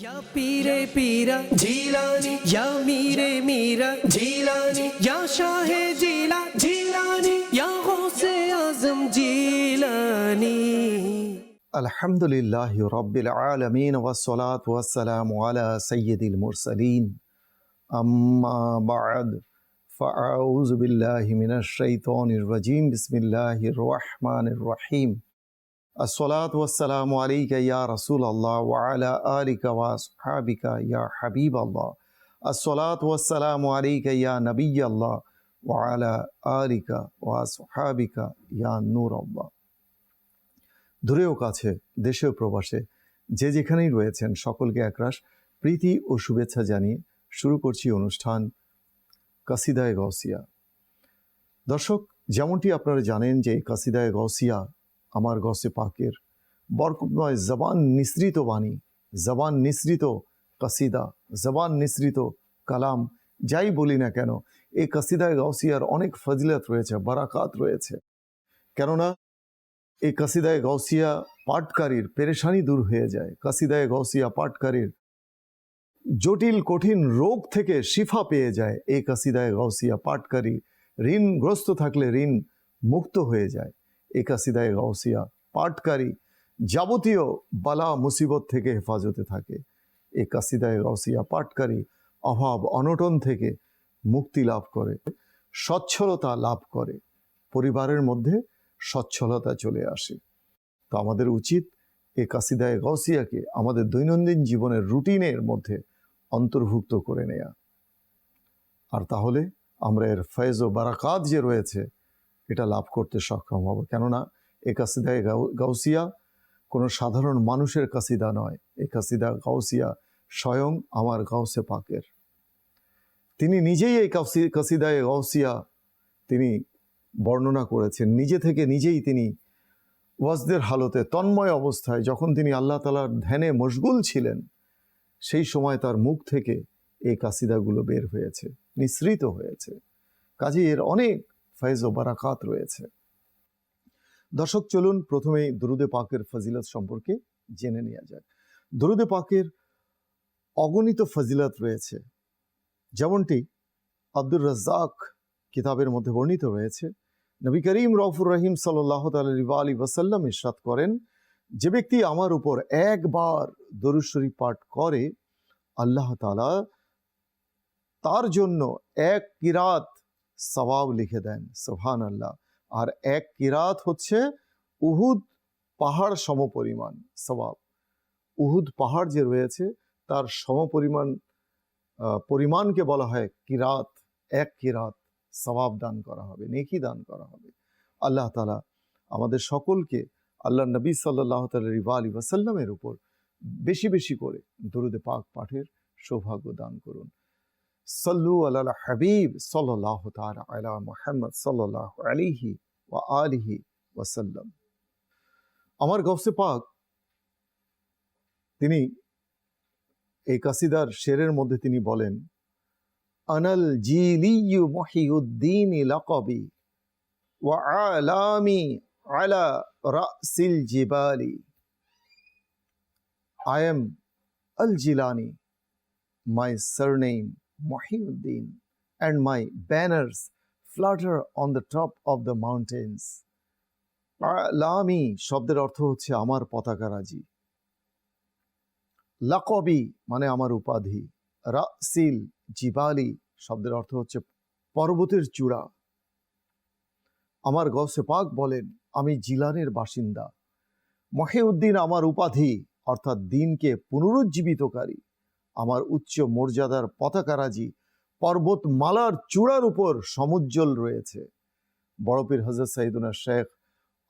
या पीरे पीरा जीलानी या मीरे मीरा जीलानी या शाहे जीला जीलानी या गौसे आजम जीलानी আলহামদুলিল্লাহ রব্বিল আলমিন ওয়াসলাত ওয়াসালাম আলা সৈয়দিল মুরসালিন আম্মা বাদ ফাউজ বিল্লাহি মিনাশ শাইতানির রাজিম বিসমিল্লাহির রহমানির রহিম আসসালাত ওয়াসালাম আলিকা ইয়া রসুল আল্লাহ ওয়ালা আলিকা ওয়া হাবিকা ইয়া হাবিব আল্লাহ আসসালাত ওয়াসালাম আলিকা ইয়া নবী আল্লাহ ওয়ালা আলিকা ওয়া হাবিকা ইয়া নূর আল্লাহ দূরেও কাছে, দেশেও প্রবাসে, যে যেখানেই রয়েছেন, সকলকে একরাশ প্রীতি ও শুভেচ্ছা জানিয়ে শুরু করছি অনুষ্ঠান কাসিদায় গাওসিয়া দর্শক, যেমনটি আপনারা জানেন যে কাসিদায় গাওসিয়া আমার গসে পাকের বরকতময় জবান নিঃসৃত বাণী, জবান নিঃসৃত কাসিদা, জবান নিঃসৃত কালাম, যাই বলি না কেন, এই কাসিদায় গৌসিয়ার অনেক ফজিলত রয়েছে, বারাকাত রয়েছে। কেননা এই কাসিদায় গৌসিয়া পাটকারীর পেরেশানি দূর হয়ে যায়। কাসিদায় গৌসিয়া পাটকারীর জটিল, কঠিন রোগ থেকে শিফা পেয়ে যায়। এই কাসিদায় গৌসিয়া পাটকারী ঋণগ্রস্ত থাকলে ঋণ মুক্ত হয়ে যায়। এই কাসিদায় গৌসিয়া পাটকারী, যাবতীয় বালা মুসিবত থেকে হেফাজতে থাকে। এই কাসিদায় গৌসিয়া পাটকারী অভাব অনটন থেকে মুক্তি লাভ করে, সচ্ছলতা লাভ করে, পরিবারের মধ্যে সচ্ছলতা চলে আসে। তো আমাদের উচিত এই কাসিদায় গৌসিয়াকে আমাদের দৈনন্দিন জীবনের রুটিনের মধ্যে অন্তর্ভুক্ত করে নেয়া। আর তাহলে আমরা এর ফয়েজ ও বারাকাত যে রয়েছে এটা লাভ করতে সক্ষম হব। কেননা, এ কাসিদায় গাউ- গাউসিয়া কোনো সাধারণ মানুষের কাসিদা নয়। এ কাসিদা, গাউসিয়া স্বয়ং আমার গাউসে পাকের। তিনি নিজেই এই কাসি- কাসিদায় গাউসিয়া তিনি বর্ণনা করেছেন। নিজে থেকে নিজেই তিনি ওয়াজদের হালতে তন্ময় অবস্থায় যখন তিনি আল্লাহ তালার ধ্যানে মশগুল ছিলেন, সেই সময় তার মুখ থেকে এই কাসিদাগুলো বের হয়েছে, নিঃসৃত হয়েছে। কাজে এর অনেক ফয়েজ ও বারাকাত রয়েছে। দর্শক, চলুন প্রথমেই দরুদে পাকের ফজিলত সম্পর্কে জেনে নেওয়া যাক। দরুদে পাকের অগণিত ফজিলত রয়েছে। যেমনটি আব্দুর রাজ্জাক কিতাবের মধ্যে বর্ণিত রয়েছে। নবী করিম রফুর রহিম সাল্লাহ আলী ওয়াসাল্লাম ইরশাদ করেন, যে ব্যক্তি আমার উপর একবার দরুদ পাঠ করে, আল্লাহ তালা তার জন্য এক কিরাত সওয়াব লিখে দেন সোহান আল্লাহ আর এক কিরাত হচ্ছে উহুদ পাহাড় সমপরিমাণ সওয়াব। উহুদ পাহাড় যে রয়েছে, তার সমপরিমাণ পরিমাণকে বলা হয় কিরাত। এক কিরাত সওয়াব দান করা হবে, নেকি দান করা হবে। আল্লাহ তালা আমাদের সকলকে আল্লাহ নবী সাল্লাহ তালিবা আলী ওয়াসাল্লামের উপর বেশি বেশি করে দরুদে পাক পাঠের সৌভাগ্য দান করুন। সাল্লু আল্লাহ হাবিব সাল্লাহ তালা আলা মোহাম্মদ সাল্লাহ আলিহি ওয়া আলিহি ওয়াসাল্লাম। আমার গফসে পাক তিনি এই কাসিদার শেরের মধ্যে তিনি বলেন আনাল জিলিয়ু মহিউদ্দিন লাকবি ওয়া আলামি আলা রাসিল জিবালি। I am Al Jilani, my surname Mohiuddin, and my banners flutter on the top of the mountains. লামি শব্দের অর্থ হচ্ছে আমার পতাকারাজি লাকবি মানে আমার উপাধি। রাসিল জিবালি শব্দের অর্থ হচ্ছে পর্বতের চূড়া। আমার গসে পাক বলেন আমি জিলানের বাসিন্দা। মহিউদ্দিন আমার উপাধি অর্থাৎ দিনকে পুনরুজ্জীবিতকারী। আমার উচ্চ মর্যাদার পতাকারাজি পর্বতমালার চূড়ার উপর সমুজ্জ্বল রয়েছে। বড়পীর হজরত সাইদুনা শেখ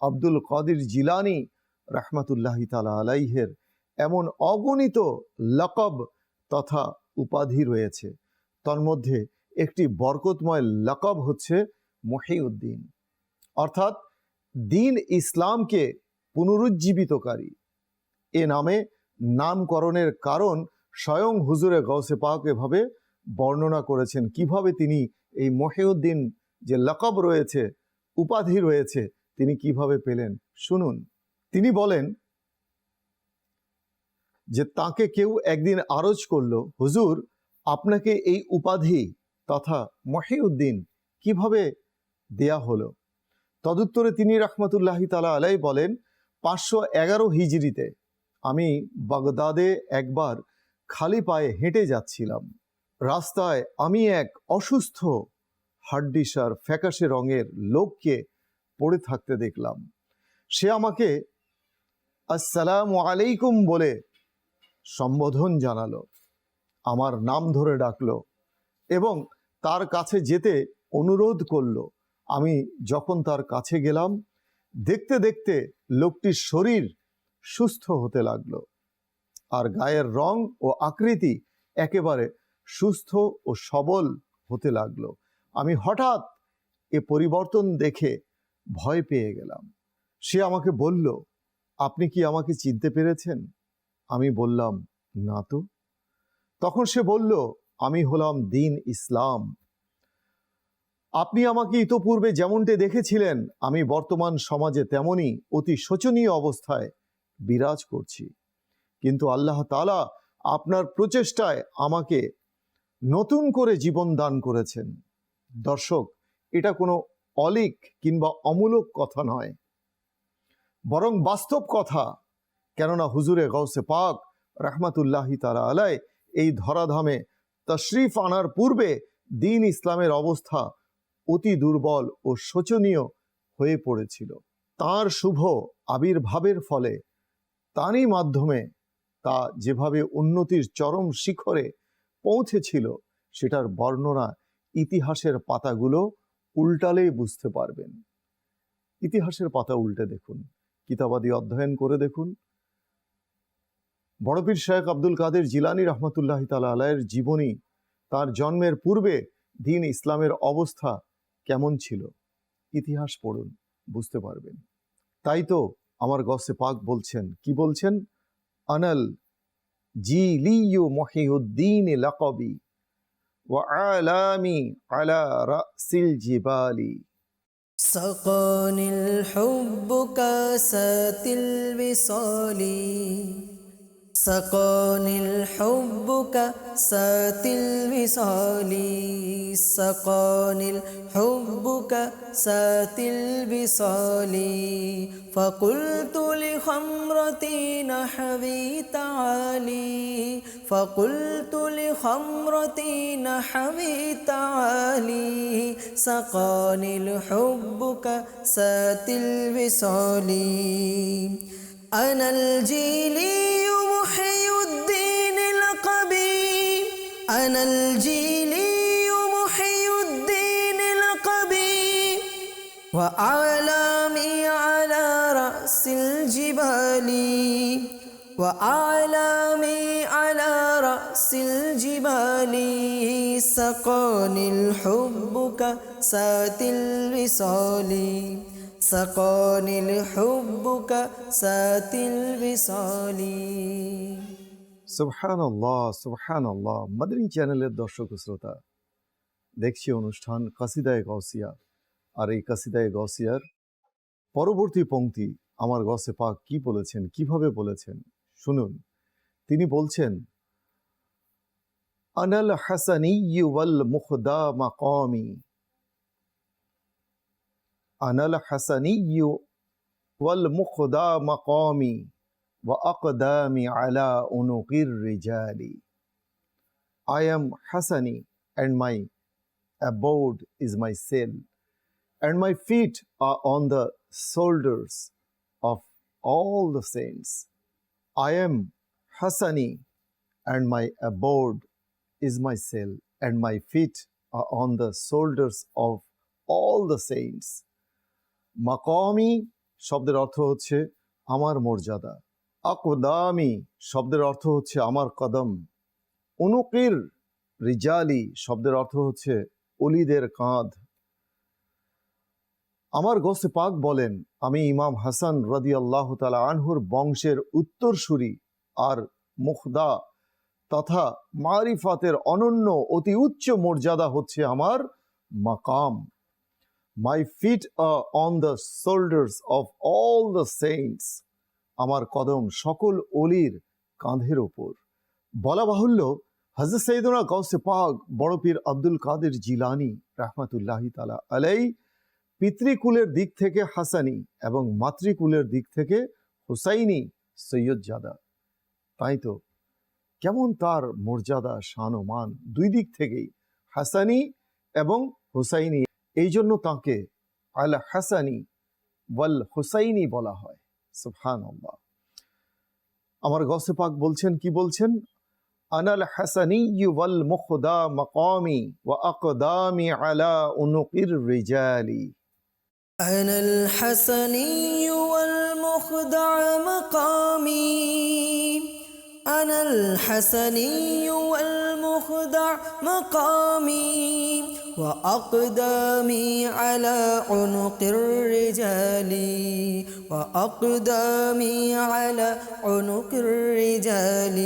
আব্দুল কাদির জিলানি রাহমাতুল্লাহি তালা আলাইহের এমন অগণিত লকব তথা উপাধি রয়েছে। তন্মধ্যে একটি বরকতময় লকব হচ্ছে মহিউদ্দিন। অর্থাৎ দিন ইসলামকে পুনরুজ্জীবিতকারী। এ নামে নামকরণের কারণ স্বয়ং হুজুরে গৌসে পাক এভাবে বর্ণনা করেছেন। কীভাবে তিনি এই মহিউদ্দিন যে লকব রয়েছে, উপাধি রয়েছে, তিনি কীভাবে পেলেন? শুনুন, তিনি বলেন যে তাকে কেউ একদিন আরজ করল, হুজুর, আপনাকে এই উপাধি তথা মহিউদ্দিন কীভাবে দেয়া হলো? তদুত্তরে তিনি রহমতুল্লাহি তালা আলাই বলেন, পাঁচশো এগারো হিজড়িতে আমি বাগদাদে একবার খালি পায়ে হেঁটে যাচ্ছিলাম। রাস্তায় আমি এক অসুস্থ হাড্ডিসার ফ্যাকাশে রঙের লোককে পড়ে থাকতে দেখলাম। সে আমাকে আসসালামু আলাইকুম বলে সম্বোধন জানালো, আমার নাম ধরে ডাকলো এবং তার কাছে যেতে অনুরোধ করল। আমি যখন তার কাছে গেলাম, দেখতে দেখতে লোকটির শরীর সুস্থ হতে লাগল। আর গায়ের রং ও আকৃতি একেবারে সুস্থ ও সবল হতে লাগল। আমি হঠাৎ এ পরিবর্তন দেখে ভয় পেয়ে গেলাম। সে আমাকে বলল, আপনি কি আমাকে চিনতে পেরেছেন? আমি বললাম, না তো। তখন সে বলল, আমি হলাম দিন ইসলাম। আপনি আমাকে ইতোপূর্বে যেমনটি দেখেছিলেন, আমি বর্তমান সমাজে তেমনই অতি শোচনীয় অবস্থায় বিরাজ করছি। কিন্তু আল্লাহ তালা আপনার প্রচেষ্টায় আমাকে নতুন করে জীবন দান করেছেন। দর্শক, এটা কোনো অলিক কিংবা অমূলক কথা নয়। বরং বাস্তব কথা। কেননা হুজুরে গৌসে পাক রহমাতুল্লাহি তালা আলাই এই ধরাধামে তশরিফ আনার পূর্বে দিন ইসলামের অবস্থা অতি দুর্বল ও শোচনীয় হয়ে পড়েছিল। তার শুভ আবির্ভাবের ফলে তারই মাধ্যমে তা যেভাবে উন্নতির চরম শিখরে পৌঁছেছিল, সেটার বর্ণনা ইতিহাসের পাতাগুলো উল্টালেই বুঝতে পারবেন। ইতিহাসের পাতা উল্টে দেখুন, কিতাবাদি অধ্যয়ন করে দেখুন। বড়পীর শেখ আব্দুল কাদের জিলানি রহমতুল্লাহ তালা আলায়ের জীবনী তার জন্মের পূর্বে দিন ইসলামের অবস্থা কেমন ছিল, ইতিহাস পড়ুন, বুঝতে পারবেন। তাই তো আমার গসে পাক বলছেন, কি বলছেন? أنا الجيلي محي الدين لقبي وعلامي على رأس الجبال. سقاني الحب كاسات الوصال. سقاني الحب كاسات الوصال سقاني الحب كاسات الوصال. فقلت لخمرتي نحوي تعالي فقلت لخمرتي نحوي تعالي. سقاني الحب كاسات الوصال. أنا الجيلي أنا الجيلي محي الدين لقبي وأعلامي على رأس الجبال وأعلامي على رأس الجبال سقاني الحب كسات الوصال. سقاني الحب كسات الوصال. সুবহান আল্লাহ সুবহান আল্লাহ মাদানী চ্যানেলের দর্শক শ্রোতা, দেখছি অনুষ্ঠান কাসিদায় গসিয়া আর এই কাসিদায় গসিয়ার পরবর্তী পংক্তি আমার গসে পাক কি বলেছেন, কীভাবে বলেছেন, শুনুন। তিনি বলছেন, আনাল হাসানি ওয়াল মুখদা মাকামি। আনাল হাসানি ওয়াল মুখদা মাকামি। وأقدامي على أنوق الرجال I am Hassani and my abode is my cell and my feet are on the shoulders of all the saints. I am Hassani and my abode is my cell and my feet are on the shoulders of all the saints. মাকামি শব্দের অর্থ হচ্ছে আমার মর্যাদা আকদামি শব্দের অর্থ হচ্ছে আমার কদম। অনুকির রিজালি শব্দের অর্থ হচ্ছে অলিদের কাঁধ। আমার গোসে পাক বলেন, আমি ইমাম হাসান রদি আল্লাহ তালা আনহুর বংশের উত্তরসূরি আর মুখদা তথা মারিফাতের অনন্য অতি উচ্চ মর্যাদা হচ্ছে আমার মাকাম। My feet on the shoulders of all the saints আমার কদম সকল অলির কাঁধের ওপর। বলা বাহুল্য হজরত সৈদনা গৌসে পাক বড় পীর আব্দুল কাদের জিলানি রহমতুল্লাহি তালা আলাই পিতৃকুলের দিক থেকে হাসানি এবং মাতৃকুলের দিক থেকে হুসাইনি সৈয়দজাদা। তাই তো, কেমন তার মর্যাদা, শান ও মান দুই দিক থেকেই, হাসানি এবং হুসাইনি। এই জন্য তাঁকে আল হাসানি ওয়াল হুসাইনি বলা হয়। সুফহান আমার গসে পাক বলছেন, কি বলছেন? আনাল হাসানি ওয়াল মুখদা মকামি ওয়া আকদামি আলা উনুকির রিজালি। আনাল হাসানি ওয়াল মুখদা মকামি। أنا الحسني والمخدع مقامي وأقدامي على عنق الرجال وأقدامي على عنق الرجال.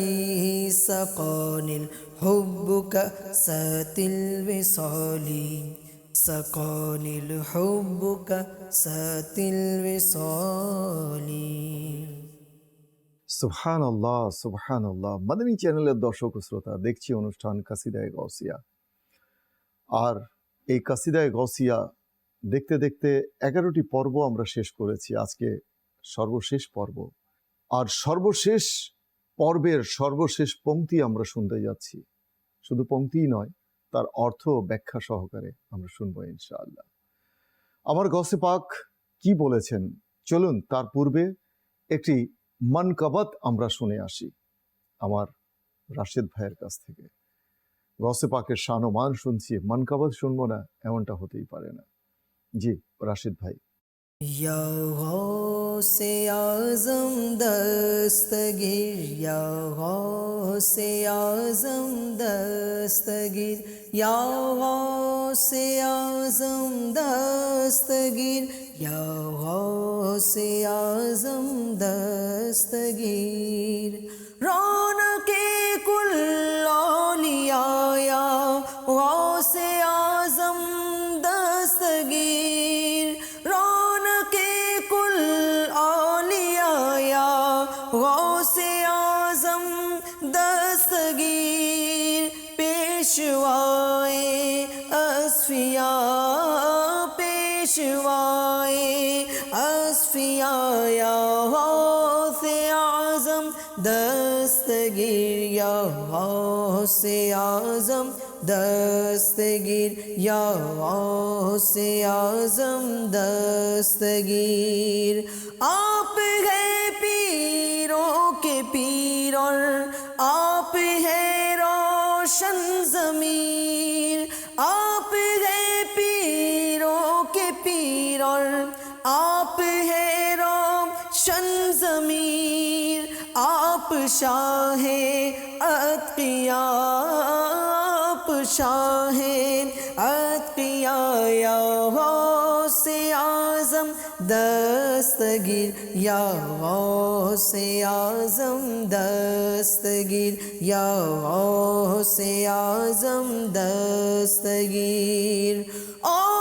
سقاني الحب كأسات الوصال سقاني الحب كأسات الوصال. সুবহান আল্লাহ সুবহান আল্লাহ মাদানী চ্যানেলের দর্শক শ্রোতা, দেখছি অনুষ্ঠান কাসিদায় গসিয়া আর এই কাসিদায় গসিয়া দেখতে দেখতে এগারোটি পর্ব আমরা শেষ করেছি। আজকে সর্বশেষ পর্ব। আর সর্বশেষ পর্বের সর্বশেষ পংক্তি আমরা শুনতে যাচ্ছি। শুধু পংক্তিই নয়, তার অর্থ ব্যাখ্যা সহকারে আমরা শুনব ইনশাআল্লাহ। আমার গসে পাক কি বলেছেন? চলুন, তার পূর্বে একটি মানকাবাত আমরা শুনে আসি, আমার রাশেদ ভাইয়ের কাছ থেকে। গসে পাকের শান ও মান শুনছি মানকাবাত শুনব না, এমনটা হতেই পারে না। জি, রাশেদ ভাই। সে আজম اعظم دستگیر یا غوث اعظم دستگیر یا غوث اعظم دستگیر یا غوث اعظم دستگیر رو اعظم دستگیر، یا غوث آزم دستگیر۔ آپ ہے پیروں کے پیر اور آپ ہے روشن ضمیر۔ آپ ہے پیروں کے پیر اور آپ ہے روشن ضمیر۔ آپ شاہ اتقیا شاہین عطقیا غوث اعظم دستگیر یا غوث اعظم دستگیر یا غوث اعظم دستگیر۔ اور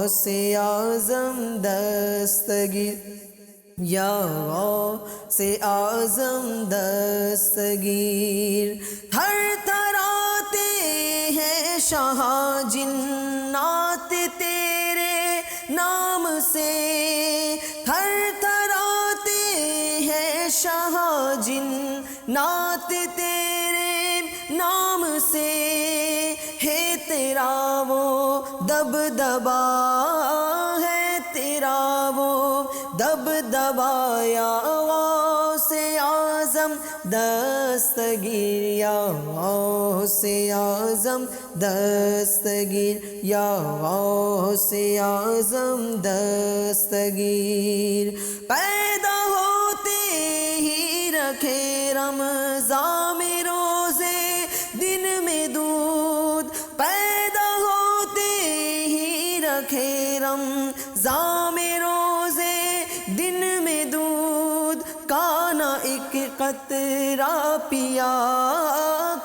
غوث اعظم دستگیر یا سے آزم دستگیر۔ ہر تراتے ہیں شاہ جنات تیرے نام سے۔ ہر تراتے ہیں شاہ جنات تیرے تیرا وہ دب دبا ہے، تیرا وہ دب دبایا سے اعظم، دستگیر یا سے اعظم، دستگیر یا سے اعظم، دستگیر پیدا ہوتے ہی رکھے رم کھیرم زام روزے، دن میں دودھ، کانا ایک قطرہ پیا،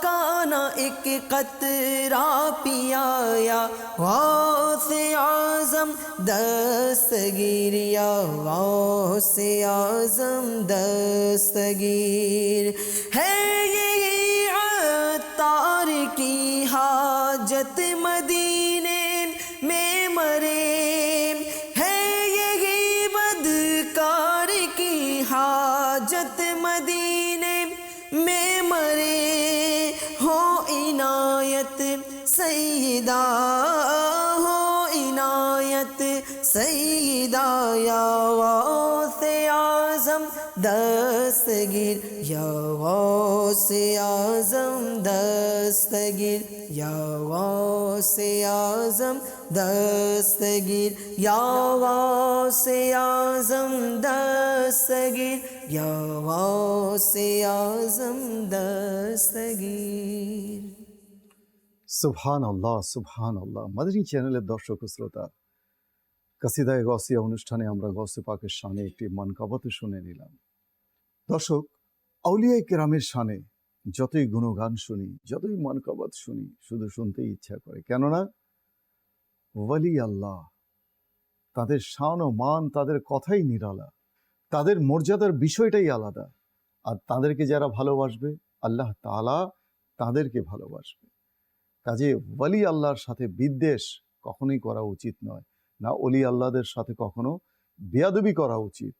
کانا ایک قطرہ پیا، یا غوث اعظم دستگیر یا غوث اعظم دستگیر۔ ہے یہی عطار کی حاجت مدی سیدہ ہو عنایت، سیدہ یا غوث اعظم، دستگیر، یا غوث اعظم، دستگیر، یا غوث اعظم، دستگیر، یا غوث اعظم، دستگیر، یا غوث اعظم، دستگیر۔ সুবহান আল্লাহ সুবহান চ্যানেলের দর্শক শ্রোতা, কাসিদায় গসিয়া অনুষ্ঠানে আমরা গসে পাকের একটি শুনে নিলাম। দর্শক আউলিয়াই কেরামের যতই গুণগান শুনি, যতই শুনি, শুধু শুনতেই ইচ্ছা করে। কেননা, ওয়ালি আল্লাহ, তাদের শান ও মান তাদের কথাই নিরালা। তাদের মর্যাদার বিষয়টাই আলাদা। আর তাদেরকে যারা ভালোবাসবে, আল্লাহ তাআলা তাদেরকে ভালোবাসবে। কাজে ওয়ালি আল্লাহর সাথে বিদ্বেষ কখনোই করা উচিত নয়। না অলি আল্লাহদের সাথে কখনো বেয়াদবি করা উচিত,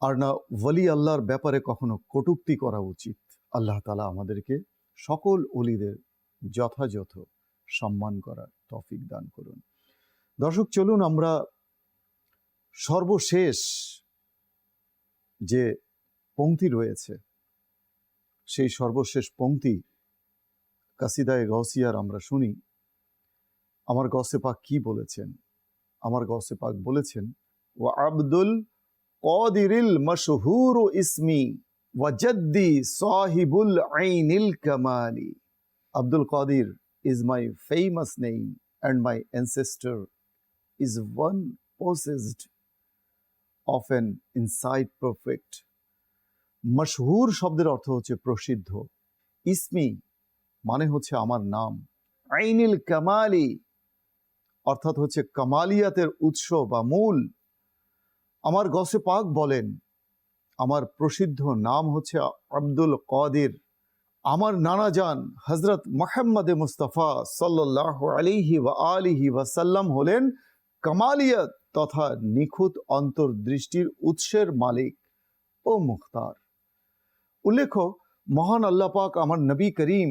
আর না ওয়ালি আল্লাহর ব্যাপারে কখনো কটূক্তি করা উচিত। আল্লাহ তালা আমাদেরকে সকল অলিদের যথাযথ সম্মান করার তফিক দান করুন। দর্শক, চলুন আমরা সর্বশেষ যে পংক্তি রয়েছে, সেই সর্বশেষ পংক্তি কাসিদায় গসিয়ার আমরা শুনি, আমার গসে পাক কি বলেছেন? আমার গসে পাক বলেছেন ও আব্দুল কদিরিল মশহুর ইসমি ওয়াজদ্দি সাহিবুল আইনিল কামালি। Abdul Kadir is my famous name and my ancestor is one possessed of an insight perfect. মশহুর শব্দের অর্থ হচ্ছে প্রসিদ্ধ। ইসমি মানে হচ্ছে আমার নাম। আইনিল কামালি অর্থাৎ হচ্ছে কামালিয়াতের উৎস বা মূল। আমার গসে পাক বলেন, আমার প্রসিদ্ধ নাম হচ্ছে আব্দুল কাদির। আমার নানা যান হজরত মোহাম্মদ মুস্তফা সাল্লাহ আলিহি ওয়া আলিহি ওয়াসাল্লাম হলেন কামালিয়াত তথা নিখুঁত অন্তর্দৃষ্টির উৎসের মালিক ও মুখতার। উল্লেখ্য, মহান আল্লাহ পাক আমার নবী করিম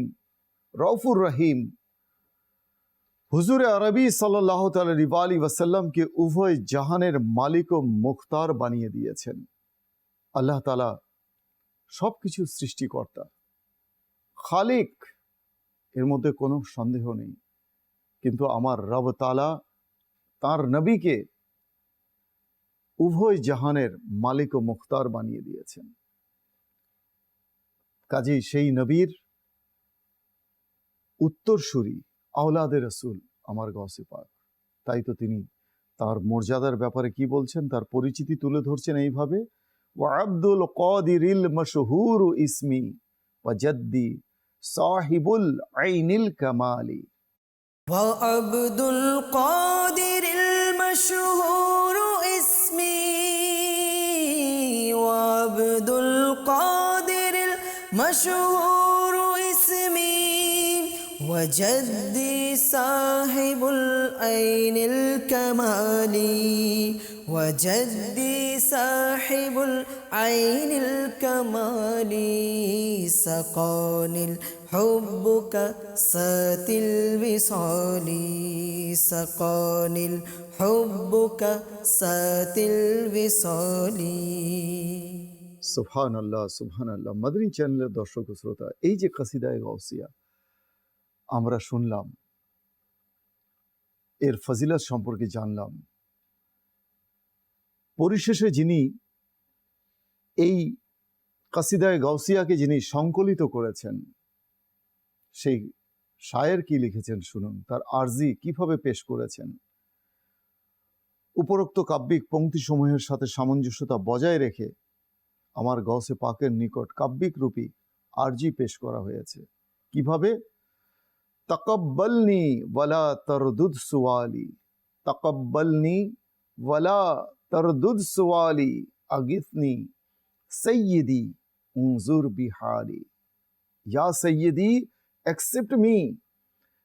রৌফুর রহিম, হুজুরে আরবি সাল্লাহ আলী ওয়াসাল্লামকে উভয় জাহানের মালিক ও মুখতার বানিয়ে দিয়েছেন। আল্লাহ তালা সব কিছু সৃষ্টিকর্তা। খালিক, এর মধ্যে কোনো সন্দেহ নেই। কিন্তু আমার রব তালা তার নবীকে উভয় জাহানের মালিক ও মুখতার বানিয়ে দিয়েছেন। কাজেই সেই নবীর উত্তরসূরি আওলাদে রসুল আমার গসে পাক তাই তো তিনি তার মর্যাদার ব্যাপারে কি বলছেন তার পরিচিতি তুলে ধরছেন এইভাবে ও আব্দুল কদিরিল মশহুর ইসমি ওয়াজদ্দি সাহিবুল আইনিল কামালি وعبد القادر المشهور اسمي وعبد القادر المشهور اسمي وجدي صاحب العين الكمالي وجدي صاحب العين الكمالي سقاني الحب كأسات الوصال سقاني الحب كأسات الوصال সুবহান আল্লাহ সুবহান আল্লাহ মাদানী চ্যানেলের দর্শক ও শ্রোতা এই যে কাসিদায় গৌসিয়া আমরা শুনলাম। এর ফজিলত সম্পর্কে জানলাম। পরিশেষে যিনি এই কাসিদায় গাউসিয়াকে যিনি সংকলিত করেছেন, সেই শায়ের কি লিখেছেন শুনুন? তার আরজি কীভাবে পেশ করেছেন? উপরোক্ত কাব্যিক পংক্তিসমূহের সাথে সামঞ্জস্যতা বজায় রেখে আমার গসে পাকের নিকট কাব্যিক রূপী আরজি পেশ করা হয়েছে। কীভাবে? তকব্বলনি ওয়ালা তরদুদ সুয়ালি তকব্বলনি ওয়ালা তরদুদ সুয়ালি আগিথনি সৈয়দি উনজুর বিহালি ইয়া সৈয়দি, accept me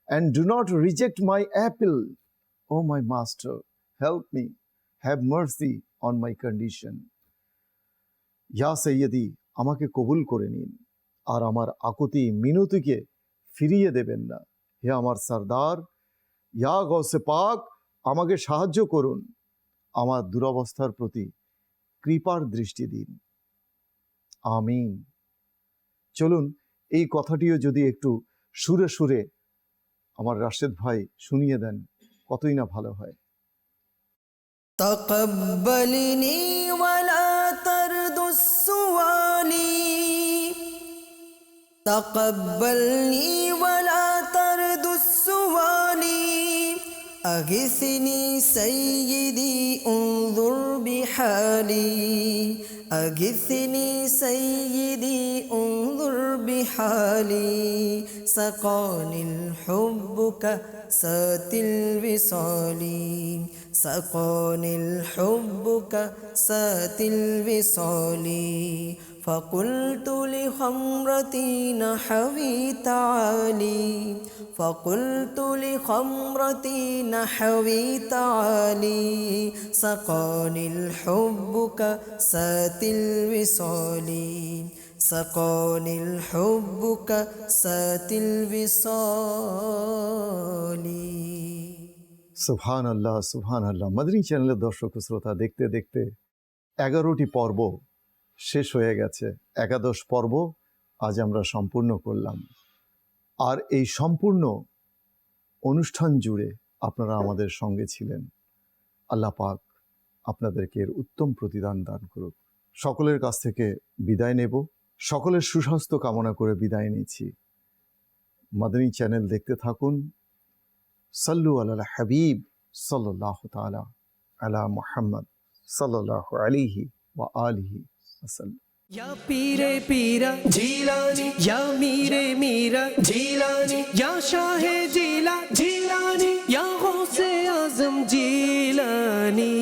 and do not reject my apple o my master help me, have mercy on my condition. ইয়া সৈয়দি, আমাকে কবুল করে নিন, আর আমার আকুতি মিনতিকে ফিরিয়ে দেবেন না। হে আমার সর্দার ইয়া গৌসে পাক আমাকে সাহায্য করুন আমার দুরবস্থার প্রতি কৃপার দৃষ্টি দিন আমিন চলুন এই কথাটিও যদি একটু সুরে সুরে আমার রাশেদ ভাই শুনিয়ে দেন কতই না ভালো হয় تقبلني ولا ترد السوالي تقبلني ولا أغثني سيدي انظر بحالي. أغثني سيدي انظر بحالي. سقاني الحب كأسات الوصال. سقاني الحب كأسات الوصال. فقلت لخمرتي نحوي تعالي فقلت لخمرتي نحوي تعالي سقاني الحب كأسات الوصال سقاني الحب كأسات الوصال সুবহান আল্লাহ সুবহান আল্লাহ মাদানী চ্যানেলের দর্শক ও শ্রোতা দেখতে দেখতে এগারোটি পর্ব শেষ হয়ে গেছে। একাদশ পর্ব আজ আমরা সম্পূর্ণ করলাম। আর এই সম্পূর্ণ অনুষ্ঠান জুড়ে আপনারা আমাদের সঙ্গে ছিলেন। আল্লাহ পাক আপনাদেরকে এর উত্তম প্রতিদান দান করুক। সকলের কাছ থেকে বিদায় নেব। সকলের সুস্বাস্থ্য কামনা করে বিদায় নিচ্ছি। মাদানী চ্যানেল দেখতে থাকুন। সাল্লু আলা হাবিব সাল্লাহ তালা আলা মোহাম্মদ সাল্লাহ আলিহি ওয়া আলিহি। वसल्लम Ya pire pira Jilani. Ya mire mira. Jilani. Ya şahe cila Jilani. Ya Gavse azam Jilani.